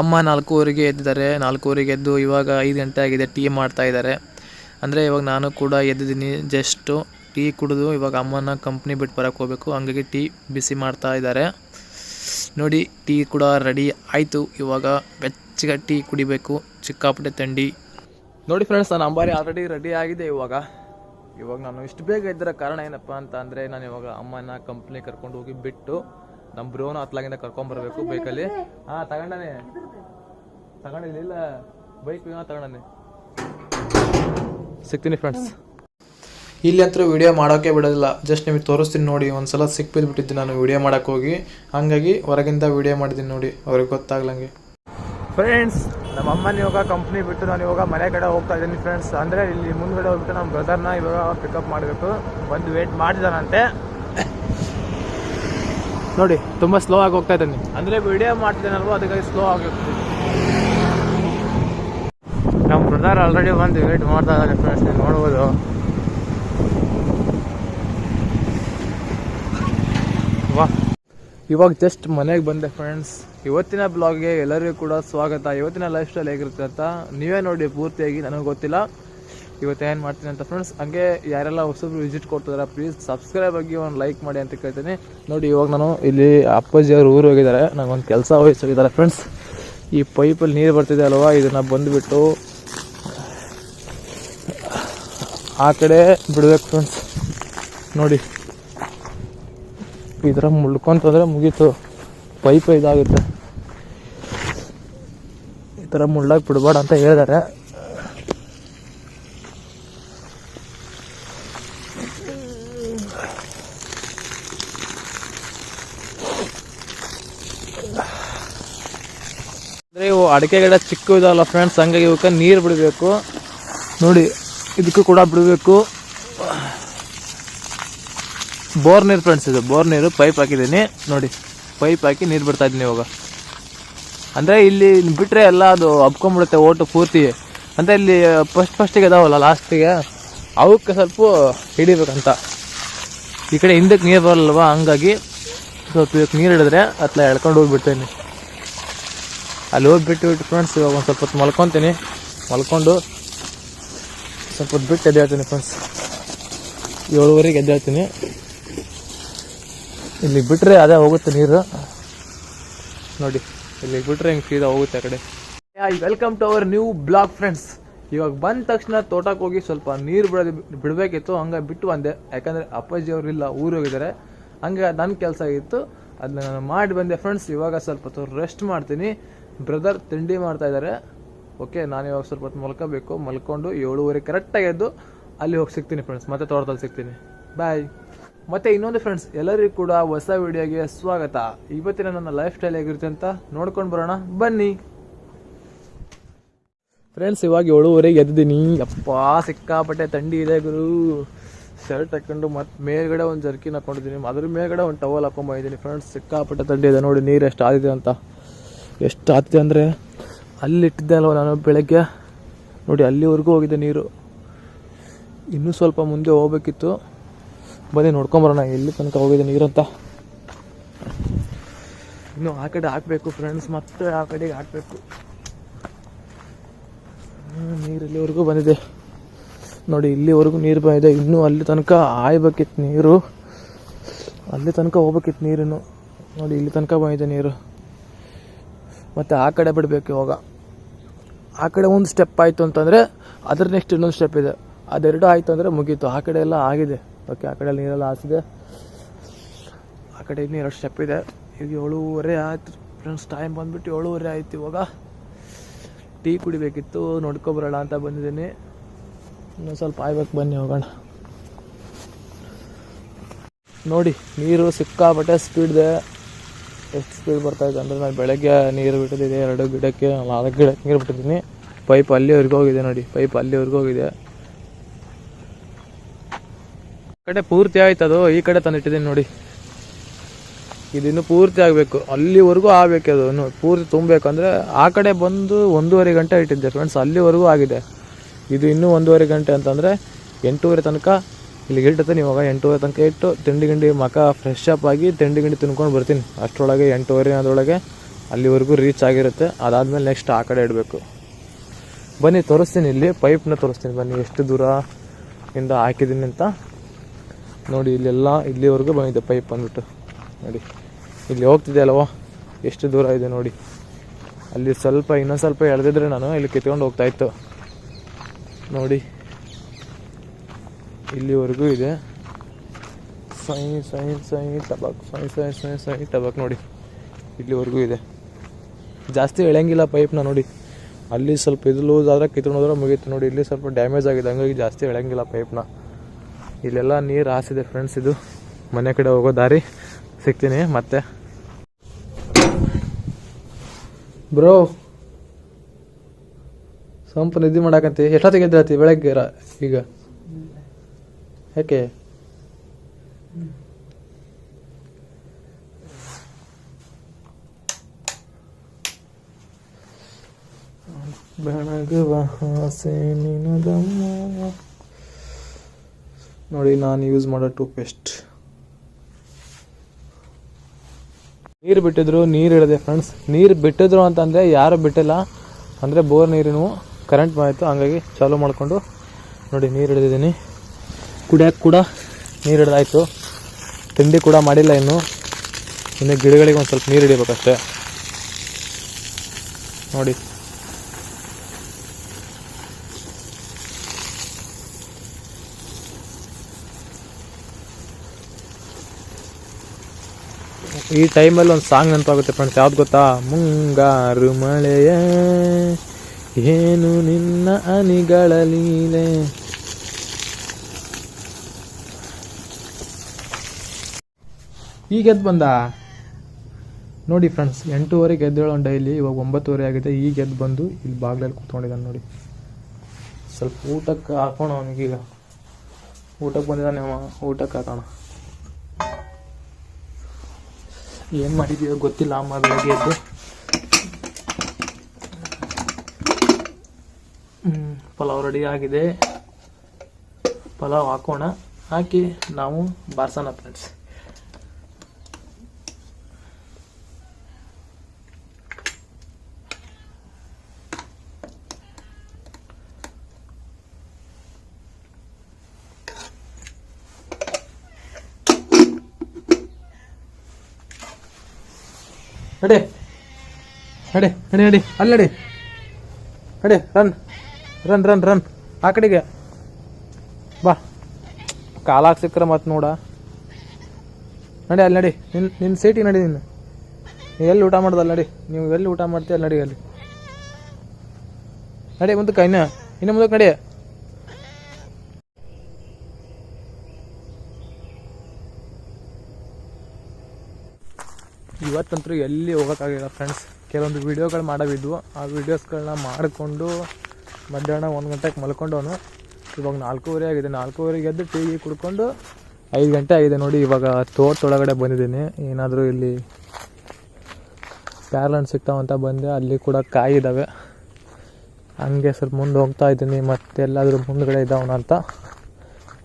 ಅಮ್ಮ ನಾಲ್ಕೂವರೆಗೆ ಎದ್ದಿದ್ದಾರೆ. ನಾಲ್ಕೂವರೆಗೆ ಎದ್ದು ಇವಾಗ ಐದು ಗಂಟೆ ಆಗಿದೆ, ಟೀ ಮಾಡ್ತಾ ಇದ್ದಾರೆ. ಅಂದರೆ ಇವಾಗ ನಾನು ಕೂಡ ಎದ್ದಿದ್ದೀನಿ ಜಸ್ಟು ಟೀ ಕುಡಿದು ಇವಾಗ ಅಮ್ಮನ ಕಂಪ್ನಿ ಬಿಟ್ಟು ಬರೋಕ್ಕೆ ಹೋಗಬೇಕು. ಹಂಗಾಗಿ ಟೀ ಬಿಸಿ ಮಾಡ್ತಾ ಇದ್ದಾರೆ. ನೋಡಿ, ಟೀ ಕೂಡ ರೆಡಿ ಆಯಿತು. ಇವಾಗ ಬೆಚ್ಚಗೆ ಟೀ ಕುಡಿಬೇಕು. ಚಿಕ್ಕಾಪಟ್ಟೆ ತಂಡಿ. ನೋಡಿ ಫ್ರೆಂಡ್ಸ್ ನಾನು ಅಂಬಾರಿ ಆಲ್ರೆಡಿ ರೆಡಿ ಆಗಿದೆ ಇವಾಗ. ಇವಾಗ ನಾನು ಇಷ್ಟು ಬೇಗ ಇದ್ದರ ಕಾರಣ ಏನಪ್ಪ ಅಂತ ಅಂದರೆ ನಾನು ಇವಾಗ ಅಮ್ಮನ ಕಂಪ್ನಿ ಕರ್ಕೊಂಡು ಹೋಗಿ ಬಿಟ್ಟು ನಮ್ಮ ಬ್ರೋನು ಹತ್ಲಾಗಿಂದ ಕರ್ಕೊಂಬರ್ಬೇಕು ಬೈಕಲ್ಲಿ? ಹಾ ತಗೊಂಡಾನೆ. ತಗೊಂಡಿಲ್ಲ ಬೈಕ್ ತಗೊಂಡಾನೆ. ಸಿಗ್ತೀನಿ ಫ್ರೆಂಡ್ಸ್ ಇಲ್ಲಿ ಅಂತೂ ವಿಡಿಯೋ ಮಾಡೋಕ್ಕೆ ಬಿಡೋದಿಲ್ಲ. ಜಸ್ಟ್ ನಿಮಗೆ ತೋರಿಸ್ತೀನಿ ನೋಡಿ ಒಂದ್ಸಲ ಸಿಕ್ಬಿದ್ಬಿಟ್ಟಿದ್ದೆ ನಾನು ವಿಡಿಯೋ ಮಾಡೋಕ್ಕೆ ಹೋಗಿ. ಹಂಗಾಗಿ ಹೊರಗಿಂದ ವಿಡಿಯೋ ಮಾಡಿದ್ದೀನಿ ನೋಡಿ ಅವ್ರಿಗೆ ಗೊತ್ತಾಗ್ಲಂಗೆ. ಫ್ರೆಂಡ್ಸ್ ನಮ್ಮ ಅಮ್ಮನ ಇವಾಗ ಕಂಪ್ನಿ ಬಿಟ್ಟು ನಾನು ಇವಾಗ ಮನೆ ಕಡೆ ಹೋಗ್ತಾ ಇದ್ದೀನಿ ಫ್ರೆಂಡ್ಸ್ ಅಂದರೆ ಇಲ್ಲಿ ಮುಂದ್ಗಡೆ ಹೋಗ್ಬಿಟ್ಟು ನಮ್ಮ ಬ್ರದರ್ನ ಇವಾಗ ಪಿಕಪ್ ಮಾಡಬೇಕು. ಬಂದು ವೇಟ್ ಮಾಡಿದಾನಂತೆ. ನೋಡಿ, ತುಂಬ ಸ್ಲೋ ಆಗಿ ಹೋಗ್ತಾ ಇದ್ದೀನಿ. ಅಂದರೆ ವಿಡಿಯೋ ಮಾಡ್ತಿದ್ದೇನಲ್ವ ಅದಕ್ಕಾಗಿ ಸ್ಲೋ ಆಗಿ ಹೋಗ್ತೀನಿ. ನಮ್ಮ ಬ್ರದರ್ ಆಲ್ರೆಡಿ ಬಂದು ವೇಟ್ ಮಾಡ್ತಾ ಇದ್ದಾರೆ ಫ್ರೆಂಡ್ಸ್ ನೀವು ನೋಡ್ಬೋದು. ವಾ. ಇವಾಗ ಜಸ್ಟ್ ಮನೆಗೆ ಬಂದೆ ಫ್ರೆಂಡ್ಸ್ ಇವತ್ತಿನ ಬ್ಲಾಗ್ಗೆ ಎಲ್ಲರಿಗೂ ಕೂಡ ಸ್ವಾಗತ. ಇವತ್ತಿನ ಲೈಫ್ ಸ್ಟೈಲ್ ಹೇಗಿರುತ್ತೆ ಅಂತ ನೀವೇ ನೋಡಿ ಪೂರ್ತಿಯಾಗಿ, ನನಗೆ ಗೊತ್ತಿಲ್ಲ. ಇವತ್ತು ಏನು ಮಾಡ್ತೀನಿ ಅಂತ ಫ್ರೆಂಡ್ಸ್ ಹಂಗೆ ಯಾರೆಲ್ಲ ಹೊಸಬ್ರು ವಿಸಿಟ್ ಕೊಡ್ತಿದಾರೆ ಪ್ಲೀಸ್ ಸಬ್ಸ್ಕ್ರೈಬ್ ಆಗಿ ಒಂದು ಲೈಕ್ ಮಾಡಿ ಅಂತ ಕೇಳ್ತೀನಿ. ನೋಡಿ, ಇವಾಗ ನಾನು ಇಲ್ಲಿ ಅಪ್ಪಾಜಿ ಅವರು ಊರು ಹೋಗಿದ್ದಾರೆ ನನಗೊಂದು ಕೆಲಸ ವಹಿಸಿದ್ದಾರೆ ಫ್ರೆಂಡ್ಸ್ ಈ ಪೈಪಲ್ಲಿ ನೀರು ಬರ್ತಿದೆ ಅಲ್ವಾ? ಇದನ್ನು ಬಂದುಬಿಟ್ಟು ಆ ಕಡೆ ಬಿಡಬೇಕು ಫ್ರೆಂಡ್ಸ್ ನೋಡಿ, ಈ ಥರ ಮುಳ್ಕೊಂತಂದ್ರೆ ಮುಗೀತು. ಪೈಪ್ ಇದಾಗುತ್ತೆ. ಈ ಥರ ಮುಳ್ಳಾಗಿ ಬಿಡಬೇಡ ಅಂತ ಹೇಳಿದ್ದಾರೆ ಅಡಿಕೆ ಗಿಡ ಚಿಕ್ಕ ಇದಲ್ಲ ಫ್ರೆಂಡ್ಸ್ ಹಂಗಾಗಿ ಇವಕ್ಕೆ ನೀರು ಬಿಡಬೇಕು. ನೋಡಿ, ಇದಕ್ಕೂ ಕೂಡ ಬಿಡಬೇಕು. ಬೋರ್ ನೀರು ಫ್ರೆಂಡ್ಸ್ ಇದು, ಬೋರ್ ನೀರು, ಪೈಪ್ ಹಾಕಿದ್ದೀನಿ. ನೋಡಿ, ಪೈಪ್ ಹಾಕಿ ನೀರು ಬಿಡ್ತಾ ಇದ್ದೀನಿ ಇವಾಗ. ಅಂದರೆ ಇಲ್ಲಿ ಬಿಟ್ಟರೆ ಎಲ್ಲ ಅದು ಹಬ್ಕೊಂಡ್ಬಿಡುತ್ತೆ ಓಟು ಪೂರ್ತಿ. ಅಂದರೆ ಇಲ್ಲಿ ಫಸ್ಟ್ ಫಸ್ಟಿಗೆ ಇದಾವಲ್ಲ ಲಾಸ್ಟಿಗೆ ಅವಕ್ಕೆ ಸ್ವಲ್ಪ ಹಿಡಿಬೇಕಂತ. ಈ ಕಡೆ ಹಿಂದಕ್ಕೆ ನೀರು ಬರಲ್ವಾ? ಹಂಗಾಗಿ ಸ್ವಲ್ಪ ಇವಕ್ಕೆ ನೀರು ಹಿಡಿದ್ರೆ ಅತ್ಲ ಎಳ್ಕೊಂಡು ಹೋಗ್ಬಿಡ್ತೀನಿ ಅಲ್ಲಿ ಹೋಗ್ಬಿಟ್ಟು ಬಿಟ್ಟು ಫ್ರೆಂಡ್ಸ್ ಇವಾಗ ಒಂದು ಸ್ವಲ್ಪ ಹೊತ್ತು ಮಲ್ಕೊತೀನಿ. ಮಲ್ಕೊಂಡು ಸ್ವಲ್ಪ ಹೊತ್ತು ಬಿಟ್ಟು ಎದ್ದೇಳ್ತೀನಿ ಫ್ರೆಂಡ್ಸ್ ಏಳುವರೆಗೆ ಎದ್ದೇಳ್ತೀನಿ. ಇಲ್ಲಿ ಬಿಟ್ಟರೆ ಅದೇ ಹೋಗುತ್ತೆ ನೀರು. ನೋಡಿ ಇಲ್ಲಿ ಬಿಟ್ಟರೆ ಹಿಂಗೆ ಸೀದಾ ಹೋಗುತ್ತೆ ಆ ಕಡೆ. Welcome to our new blog friends ಇವಾಗ ಬಂದ ತಕ್ಷಣ ತೋಟಕ್ಕೆ ಹೋಗಿ ಸ್ವಲ್ಪ ನೀರು ಬಿಡೋದು ಬಿಡಬೇಕಿತ್ತು, ಹಂಗೆ ಬಿಟ್ಟು ಬಂದೆ. ಯಾಕಂದರೆ ಅಪ್ಪಾಜಿ ಅವರು ಇಲ್ಲ, ಊರು ಹೋಗಿದ್ದಾರೆ ಹಂಗೆ ನನ್ನ ಕೆಲಸ ಆಗಿತ್ತು. ಅದನ್ನ ನಾನು ಮಾಡಿ ಬಂದೆ ಫ್ರೆಂಡ್ಸ್ ಇವಾಗ ಸ್ವಲ್ಪ ಹೊತ್ತು ರೆಸ್ಟ್ ಮಾಡ್ತೀನಿ. ಬ್ರದರ್ ತಿಂಡಿ ಮಾಡ್ತಾ ಇದ್ದಾರೆ. ಓಕೆ, ನಾನು ಇವಾಗ ಸ್ವಲ್ಪ ಹೊತ್ತು ಮಲ್ಕೋಬೇಕು. ಮಲ್ಕೊಂಡು ಏಳುವರೆ ಕರೆಕ್ಟಾಗಿ ಎದ್ದು ಅಲ್ಲಿ ಹೋಗಿ ಸಿಗ್ತೀನಿ ಫ್ರೆಂಡ್ಸ್ ಮತ್ತೆ ತೋಟದಲ್ಲಿ ಸಿಗ್ತೀನಿ. ಬಾಯ್ ಮತ್ತೆ ಇನ್ನೊಂದು ಫ್ರೆಂಡ್ಸ್ ಎಲ್ಲರಿಗೂ ಕೂಡ ಹೊಸ ವಿಡಿಯೋಗೆ ಸ್ವಾಗತ. ಇವತ್ತಿನ ನನ್ನ ಲೈಫ್ ಸ್ಟೈಲ್ ಹೇಗಿರುತ್ತೆ ಅಂತ ನೋಡ್ಕೊಂಡು ಬರೋಣ. ಬನ್ನಿ. ಫ್ರೆಂಡ್ಸ್ ಇವಾಗ ಏಳುವರೆಗೆ ಎದ್ದಿದ್ದೀನಿ. ಅಪ್ಪ ಸಿಕ್ಕಾಪಟ್ಟೆ ತಂಡಿ ಇದೆ ಗುರು. ಶರ್ಟ್ ಹಾಕೊಂಡು ಮತ್ತೆ ಮೇಲ್ಗಡೆ ಒಂದು ಜರ್ಕಿನ್ ಹಾಕೊಂಡಿದ್ದೀನಿ. ಅದ್ರ ಮೇಲ್ಗಡೆ ಒಂದು ಟವಲ್ ಹಾಕೊಂಬಂದಿದ್ದೀನಿ ಫ್ರೆಂಡ್ಸ್ ಸಿಕ್ಕಾಪಟ್ಟೆ ತಂಡಿ ಇದೆ ನೋಡಿ ನೀರು ಎಷ್ಟು ಆದಿದೆ ಅಂತ. ಎಷ್ಟು ಆತಿದೆ ಅಂದರೆ? ಅಲ್ಲಿ ಇಟ್ಟಿದ್ದೆ ಅಲ್ವ ನಾನು ಬೆಳಗ್ಗೆ. ನೋಡಿ, ಅಲ್ಲಿವರೆಗೂ ಹೋಗಿದೆ ನೀರು. ಇನ್ನೂ ಸ್ವಲ್ಪ ಮುಂದೆ ಹೋಗ್ಬೇಕಿತ್ತು. ಬನ್ನಿ ನೋಡ್ಕೊಂಬರೋಣ ಎಲ್ಲಿ ತನಕ ಹೋಗಿದೆ ಅಂತ. ಇನ್ನು ಆ ಕಡೆ ಹಾಕಬೇಕು ಫ್ರೆಂಡ್ಸ್ ಮತ್ತೆ ಆ ಕಡೆಗೆ ಹಾಕಬೇಕು. ನೀರು ಇಲ್ಲಿವರೆಗೂ ಬಂದಿದೆ. ನೋಡಿ, ಇಲ್ಲಿವರೆಗೂ ನೀರು ಬಂದಿದೆ. ಇನ್ನೂ ಅಲ್ಲಿ ತನಕ ಆಯ್ಬೇಕಿತ್ತು ನೀರು. ಅಲ್ಲಿ ತನಕ ಹೋಗ್ಬೇಕಿತ್ತು ನೀರಿನ್ನು. ನೋಡಿ, ಇಲ್ಲಿ ತನಕ ಬಂದಿದೆ ನೀರು. ಮತ್ತು ಆ ಕಡೆ ಬಿಡಬೇಕು ಇವಾಗ. ಆ ಕಡೆ ಒಂದು ಸ್ಟೆಪ್ ಆಯಿತು ಅಂತಂದರೆ ಅದ್ರ ನೆಕ್ಸ್ಟ್ ಇನ್ನೊಂದು ಸ್ಟೆಪ್ ಇದೆ. ಅದೆರಡು ಆಯಿತು ಅಂದರೆ ಮುಗೀತು. ಆ ಕಡೆ ಎಲ್ಲ ಆಗಿದೆ. ಓಕೆ ಆ ಕಡೆ ನೀರೆಲ್ಲ ಹಾಸಿದೆ. ಆ ಕಡೆ ಇನ್ನೂ ಎರಡು ಸ್ಟೆಪ್ ಇದೆ. ಈಗ ಏಳುವರೆ ಆಯ್ತು. ಫ್ರೆಂಡ್ಸ್ ಟೈಮ್ ಬಂದ್ಬಿಟ್ಟು ಏಳುವರೆ ಆಯಿತು ಇವಾಗ. ಟೀ ಕುಡಿಬೇಕಿತ್ತು. ನೋಡ್ಕೊಬರೋಣ ಅಂತ ಬಂದಿದ್ದೀನಿ. ಇನ್ನೊಂದು ಸ್ವಲ್ಪ ಆಯ್ಬೇಕು ಬನ್ನಿ ಹೋಗೋಣ. ನೋಡಿ, ನೀರು ಸಿಕ್ಕಾಪಟ್ಟೆ ಸ್ಪೀಡ್ ಇದೆ. ಎಷ್ಟು ಸ್ಪೀಡ್ ಬರ್ತಾ ಇದೆ ಅಂದರೆ ನಾನು ಬೆಳಗ್ಗೆ ನೀರು ಬಿಟ್ಟಿದ್ದೀನಿ ಎರಡು ಗಿಡಕ್ಕೆ ನಾಲ್ಕು ಗಿಡಕ್ಕೆ ನೀರು ಬಿಟ್ಟಿದ್ದೀನಿ. ಪೈಪ್ ಅಲ್ಲಿವರೆಗೂ ಹೋಗಿದೆ ನೋಡಿ ಪೈಪ್ ಅಲ್ಲಿವರೆಗೂ ಹೋಗಿದೆ. ಕಡೆ ಪೂರ್ತಿ ಆಯ್ತು ಅದು, ಈ ಕಡೆ ತಂದಿಟ್ಟಿದ್ದೀನಿ ನೋಡಿ. ಇದಿನ್ನು ಪೂರ್ತಿ ಆಗಬೇಕು, ಅಲ್ಲಿವರೆಗೂ ಆಗಬೇಕು ಅದು, ಇನ್ನು ಪೂರ್ತಿ ತುಂಬಬೇಕು ಅಂದರೆ ಆ ಕಡೆ ಬಂದು ಒಂದೂವರೆ ಗಂಟೆ ಇಟ್ಟಿದ್ದೆ ಫ್ರೆಂಡ್ಸ್ ಅಲ್ಲಿವರೆಗೂ ಆಗಿದೆ. ಇದು ಇನ್ನೂ ಒಂದೂವರೆ ಗಂಟೆ ಅಂತಂದರೆ ಎಂಟೂವರೆ ತನಕ ಇಲ್ಲಿ ಇಟ್ಟಿರ್ತೀನಿ ಇವಾಗ ಎಂಟೂವರೆ ತನಕ ಇಟ್ಟು ತಿಂಡಿ ಗಿಂಡಿ ಮಕ ಫ್ರೆಶ್ ಅಪ್ ಆಗಿ ತಿಂಡಿ ಗಿಂಡಿ ತಿನ್ಕೊಂಡು ಬರ್ತೀನಿ. ಅಷ್ಟರೊಳಗೆ ಎಂಟೂವರೆ ಅದರೊಳಗೆ ಅಲ್ಲಿವರೆಗೂ ರೀಚ್ ಆಗಿರುತ್ತೆ. ಅದಾದಮೇಲೆ ನೆಕ್ಸ್ಟ್ ಆ ಕಡೆ ಇಡಬೇಕು. ಬನ್ನಿ, ತೋರಿಸ್ತೀನಿ ಇಲ್ಲಿ. ಪೈಪ್ನ ತೋರಿಸ್ತೀನಿ ಬನ್ನಿ, ಎಷ್ಟು ದೂರ ಇಂದ ಹಾಕಿದ್ದೀನಿ ಅಂತ. ನೋಡಿ, ಇಲ್ಲೆಲ್ಲ ಇಲ್ಲಿವರೆಗೂ ಬಂದಿದೆ ಪೈಪ್ ಬಂದ್ಬಿಟ್ಟು. ನೋಡಿ, ಇಲ್ಲಿ ಹೋಗ್ತಿದೆ ಅಲ್ವೋ? ಎಷ್ಟು ದೂರ ಇದೆ ನೋಡಿ. ಅಲ್ಲಿ ಸ್ವಲ್ಪ, ಇನ್ನೊಂದು ಸ್ವಲ್ಪ ಎಳೆದಿದ್ರೆ ನಾನು ಇಲ್ಲಿ ಕಿತ್ಕೊಂಡು ಹೋಗ್ತಾಯಿತ್ತು ನೋಡಿ. ಇಲ್ಲಿವರೆಗೂ ಇದೆ. ಸೈ ಸೈ ಸೈ, ಟಬಾಕ್, ಸೈ ಸೈ ಸೈ ಸೈ, ಟಬಾಕ್ ನೋಡಿ. ಇಲ್ಲಿವರೆಗೂ ಇದೆ. ಜಾಸ್ತಿ ಎಳೆಯಂಗಿಲ್ಲ ಪೈಪ್ನ ನೋಡಿ. ಅಲ್ಲಿ ಸ್ವಲ್ಪ ಇದು ಲೂಸ್ ಆದರೆ ಕಿತ್ಕೊಂಡು ಹೋದ್ರೆ ಮುಗೀತು ನೋಡಿ. ಇಲ್ಲಿ ಸ್ವಲ್ಪ ಡ್ಯಾಮೇಜ್ ಆಗಿದೆ. ಹಂಗಾಗಿ ಜಾಸ್ತಿ ಎಳೆಯಂಗಿಲ್ಲ ಪೈಪ್ನ. ಇಲ್ಲೆಲ್ಲ ನೀರು ಹಾಸಿದೆ ಫ್ರೆಂಡ್ಸ್ ಇದು. ಮನೆ ಕಡೆ ಹೋಗೋ ದಾರಿ ಸಿಗ್ತೀನಿ. ಮತ್ತೆ. ಬ್ರೋ. ಸ್ವಲ್ಪ ನಿದ್ದೆ ಮಾಡಾಕಂತಿ ಎಷ್ಟೊತ್ತಿಗೆ ಎದ್ದೇಳ್ತಿ? ಬೆಳಗ್ಗೆ ಈಗ? ಯಾಕೆ? ಬೆಳಗುವ ನೋಡಿ, ನಾನು ಯೂಸ್ ಮಾಡೋ ಟೂತ್ ಪೇಸ್ಟ್ ನೀರು ಬಿಟ್ಟಿದ್ರು, ನೀರು ಇಳಿದೆ ಫ್ರೆಂಡ್ಸ್ ನೀರು ಬಿಟ್ಟಿದ್ರು ಅಂತಂದರೆ ಯಾರು ಬಿಟ್ಟಿಲ್ಲ. ಅಂದರೆ ಬೋರ್ ನೀರಿನೂ ಕರೆಂಟ್ ಬಾಯಿತು ಹಂಗಾಗಿ ಚಾಲೂ ಮಾಡಿಕೊಂಡು ನೋಡಿ, ನೀರು ಹಿಡಿದಿದ್ದೀನಿ ಕುಡಿಯೋಕೆ ಕೂಡ ನೀರು ಹಿಡ್ದಾಯ್ತು. ತಿಂಡಿ ಕೂಡ ಮಾಡಿಲ್ಲ ಇನ್ನು. ಇನ್ನು ಗಿಡಗಳಿಗೆ ಒಂದು ಸ್ವಲ್ಪ ನೀರು ಹಿಡಿಬೇಕಷ್ಟೆ. ನೋಡಿ. ಈ ಟೈಮಲ್ಲಿ ಒಂದು ಸಾಂಗ್ ನೆನಪಾಗುತ್ತೆ ಫ್ರೆಂಡ್ಸ್. ಯಾವ್ದು ಗೊತ್ತಾ? ಮುಂಗಾರು ಮಳೆಯ, ಏನು ನಿನ್ನ ಅನಿಗಳ ಲೀಲೆ. ಈಗ ಎದ್ದು ಬಂದ? ನೋಡಿ ಫ್ರೆಂಡ್ಸ್ ಎಂಟೂವರೆಗೆ ಎದ್ದೇಳೋಣ ಡೈಲಿ ಇವಾಗ ಒಂಬತ್ತುವರೆ ಆಗಿದೆ. ಈಗ ಎದ್ದು ಬಂದು ಇಲ್ಲಿ ಬಾಗ್ಲಲ್ಲಿ ಕೂತ್ಕೊಂಡಿದ್ದಾನೆ ನೋಡಿ. ಸ್ವಲ್ಪ ಊಟಕ್ಕೆ ಹಾಕೋಣ ಅವನಿಗೀಗ. ಊಟಕ್ಕೆ ಬಂದಿದ್ದಾನೆ ಅವ. ಊಟಕ್ಕೆ ಹಾಕೋಣ. ಏನು ಮಾಡಿದೀವೋ ಗೊತ್ತಿಲ್ಲ ಅಮ್ಮ ಬೆಳಗ್ಗೆ ಎದ್ದು. ಪಲಾವ್ ರೆಡಿ ಆಗಿದೆ. ಪಲಾವ್ ಹಾಕೋಣ. ಹಾಕಿ ನಾವು ಬಾರ್ಸೋಣ ಫ್ರೆಂಡ್ಸ್ ನಡೆ. ನಡೆ ಅಡೆ ಅಡಿ ಅಲ್ಲಡಿ ನಡಿ. ರನ್ ರನ್ ರನ್ ರನ್ ಆ ಕಡೆಗೆ. ಬಾ. ಕಾಲಾಗ ಸಿಕ್ಕರೆ ಮತ್ತೆ ನೋಡ. ನಡಿ, ಅಲ್ಲಿ ನಡಿ. ನಿನ್ ನಿನ್ನ ಸೀಟಿಗೆ ನಡಿ ನೀನು. ನೀ ಎಲ್ಲಿ ಊಟ ಮಾಡ್ದಲ್ಲ ನಡಿ. ನೀವು ಎಲ್ಲಿ ಊಟ ಮಾಡ್ತೀಯ ಅಲ್ಲಿ ನಡಿ ಅಲ್ಲಿ. ನಡಿ ಮುಂದಕ್ಕೆ, ಇನ್ನ, ಇನ್ನು ಮುಂದಕ್ಕೆ ನಡಿ. ಇವತ್ತಂತೂ ಎಲ್ಲಿ ಹೋಗೋಕ್ಕಾಗಿಲ್ಲ ಫ್ರೆಂಡ್ಸ್ ಕೆಲವೊಂದು ವೀಡಿಯೋಗಳು ಮಾಡವಿದ್ವು ಆ ವೀಡಿಯೋಸ್ಗಳನ್ನ ಮಾಡಿಕೊಂಡು ಮಧ್ಯಾಹ್ನ ಒಂದು ಗಂಟೆಗೆ ಮಲ್ಕೊಂಡವನು. ಇವಾಗ ನಾಲ್ಕೂವರೆ ಆಗಿದೆ. ನಾಲ್ಕೂವರೆಗೆ ಎದ್ದು ಟೀ ವಿ ಕುಡ್ಕೊಂಡು ಐದು ಗಂಟೆ ಆಗಿದೆ ನೋಡಿ. ಇವಾಗ ತೋಟದೊಳಗಡೆ ಬಂದಿದ್ದೀನಿ. ಏನಾದರೂ ಇಲ್ಲಿ ಪ್ಯಾರ್ಲನ್ ಸಿಗ್ತಾವಂತ ಬಂದೆ. ಅಲ್ಲಿ ಕೂಡ ಕಾಯಿ ಇದ್ದಾವೆ ಹಂಗೆ ಸ್ವಲ್ಪ ಮುಂದೆ ಹೋಗ್ತಾ ಇದ್ದೀನಿ. ಮತ್ತೆಲ್ಲಾದರೂ ಮುಂದ್ಗಡೆ ಇದ್ದಾವನ ಅಂತ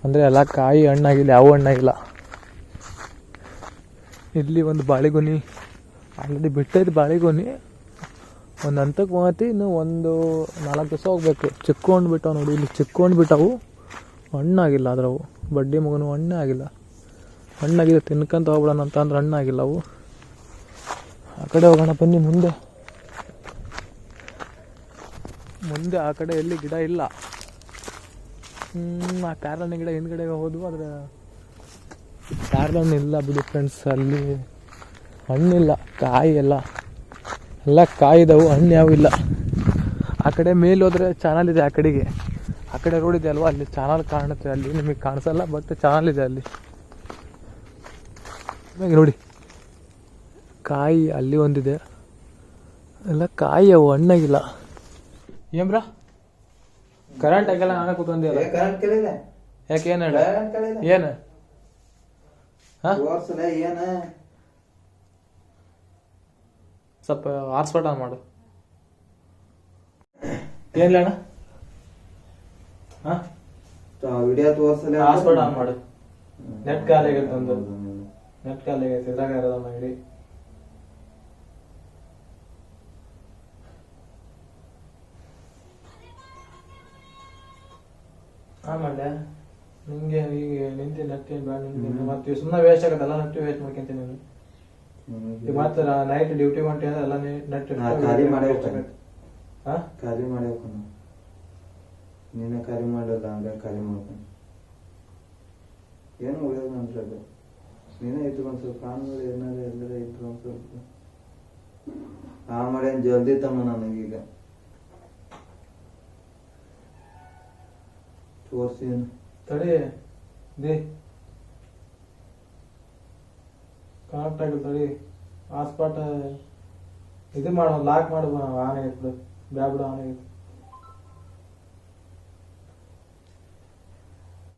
ಅಂದರೆ ಎಲ್ಲ ಕಾಯಿ ಹಣ್ಣಾಗಿಲ್ಲ, ಯಾವ ಹಣ್ಣಾಗಿಲ್ಲ. ಇಲ್ಲಿ ಒಂದು ಬಾಳೆಗೊನಿ. ಆಲ್ರೆಡಿ ಬಿಟ್ಟೈತೆ ಬಾಳೆಗೊನಿ. ಒಂದು ಹಂತಕ್ಕೆ ಹೋಗತಿ ಇನ್ನು ಒಂದು ನಾಲ್ಕು ದಿವಸ ಹೋಗ್ಬೇಕು. ಚಿಕ್ಕೊಂಡು ಬಿಟ್ಟವು ನೋಡಿ, ಇಲ್ಲಿ ಚಿಕ್ಕೊಂಡು ಬಿಟ್ಟವು ಹಣ್ಣಾಗಿಲ್ಲ ಅದ್ರವು. ಬಡ್ಡಿ ಮಗನು ಹಣ್ಣೇ ಆಗಿಲ್ಲ ಹಣ್ಣಾಗಿದೆ ತಿನ್ಕಂತ ಹೋಗ್ಬಿಡೋಣ ಅಂತ ಅಂದ್ರೆ ಹಣ್ಣಾಗಿಲ್ಲ ಅವು. ಆ ಕಡೆ ಹೋಗೋಣ, ಬನ್ನಿ ಮುಂದೆ. ಮುಂದೆ ಆ ಕಡೆ ಎಲ್ಲಿ ಗಿಡ ಇಲ್ಲ. ಆ ಕಾರಣ ಗಿಡ ಹಿಂದ್ಗಡೆ ಹೋದ್ವು, ಆದರೆ ಪ್ಯಾರ್ಲನ್ ಇಲ್ಲ ಬಿಡಿ ಫ್ರೆಂಡ್ಸ್ ಅಲ್ಲಿ ಹಣ್ಣಿಲ್ಲ ಕಾಯಿ ಎಲ್ಲ. ಎಲ್ಲ ಕಾಯಿದವು ಹಣ್ಣು ಯಾವ ಇಲ್ಲ. ಆ ಕಡೆ ಮೇಲೆ ಹೋದ್ರೆ ಚಾನಲ್ ಇದೆ ಆ ಕಡೆಗೆ. ಆ ಕಡೆ ರೋಡ್ ಇದೆ ಅಲ್ವಾ? ಅಲ್ಲಿ ಚಾನಲ್ ಕಾಣುತ್ತೆ ಅಲ್ಲಿ ನಿಮಗೆ ಕಾಣಿಸಲ್ಲ ಬಟ್ ಚಾನಲ್ ಇದೆ ಅಲ್ಲಿ. ನೋಡಿ. ಕಾಯಿ ಅಲ್ಲಿ ಒಂದಿದೆ. ಎಲ್ಲ ಕಾಯಿ ಅವು ಹಣ್ಣಾಗಿಲ್ಲ. ಏನ್ರ ಕರೆಂಟ್ ಆಗಿಲ್ಲ ನಾನೇ ಕೂತ್ಕೊಂಡಿಲ್ಲ ಯಾಕೆ ಏನು ಹೇಳ? ಏನು? ತೋರ್ಸಲ ಏನ? ಸ್ವಲ್ಪ ಹಾಟ್ಸ್ಪಾಟ್ ಮಾಡು. ಏನಿಲ್ಲ ಅಣ್ಣ? ಹಾ? ವಿಡಿಯೋ ತೋರ್ಸಲ ಹಾಟ್ಸ್ಪಾಟ್ ಮಾಡು. ನೆಟ್ ಖಾಲಿ ಆಗೈತೆ ಒಂದು ನೆಟ್ ಖಾಲಿ ಆಗೈತೆ ಇದ್ರಾಗ ಇರೋದ ಮಾಡಿ ಹಾ ಮಾಡ್ಯಾ ನಿಂಗೆ ಈಗ ನಿಂತಿ ನಟ್ಟಿ ಬಾ ನಿಂತಿ ಮತ್ತೆ ಸುಮ್ಮನೆ ವೇಸ್ಟ್ ಆಗತ್ತಲ್ಲ ನಟ್ಟಿ ವೇಸ್ಟ್ ಮಾಡ್ಕೊಂತೀನಿ ನೀನು. ಈಗ ಮತ್ತೆ ನೈಟ್ ಡ್ಯೂಟಿ ಹೊಂಟಿ ಅಂದ್ರೆ ಎಲ್ಲ ನಟ್ಟಿ ಖಾಲಿ ಮಾಡೇ ಹೋಗ್ತೇನೆ. ಹಾ ಖಾಲಿ ಮಾಡಿ ಹೋಗೋಣ ನೀನೇ ಖಾಲಿ ಮಾಡಲ್ಲ ಅಂದ್ರೆ ಖಾಲಿ ಮಾಡ್ಕೊಂಡು ಏನು ಉಳಿಯೋದು ನಂತರ ನೀನೇ ಇದ್ರು ಒಂದು ಸ್ವಲ್ಪ ಕಾನ್ಗಳು ಏನಾದ್ರು ಎಲ್ಲರ ಇತ್ತು ಒಂದು ಸ್ವಲ್ಪ. ಆ ಮಾಡಿ ಜಲ್ದಿ ತಮ್ಮ ನನಗೀಗ ತೋರ್ಸಿ ತಡಿ. ದೇ. ಕರೆಕ್ಟ್ ಆಗಿಲ್ಲ ತಡಿ. ಹಾಟ್ಸ್ಪಾಟ್ ಇದು ಮಾಡೋ ಲಾಕ್ ಮಾಡುವ ಆನೆ ಆಗಿತ್ತು ಬ್ಯಾಗ್ ಆನೆ ಆಗಿತ್ತು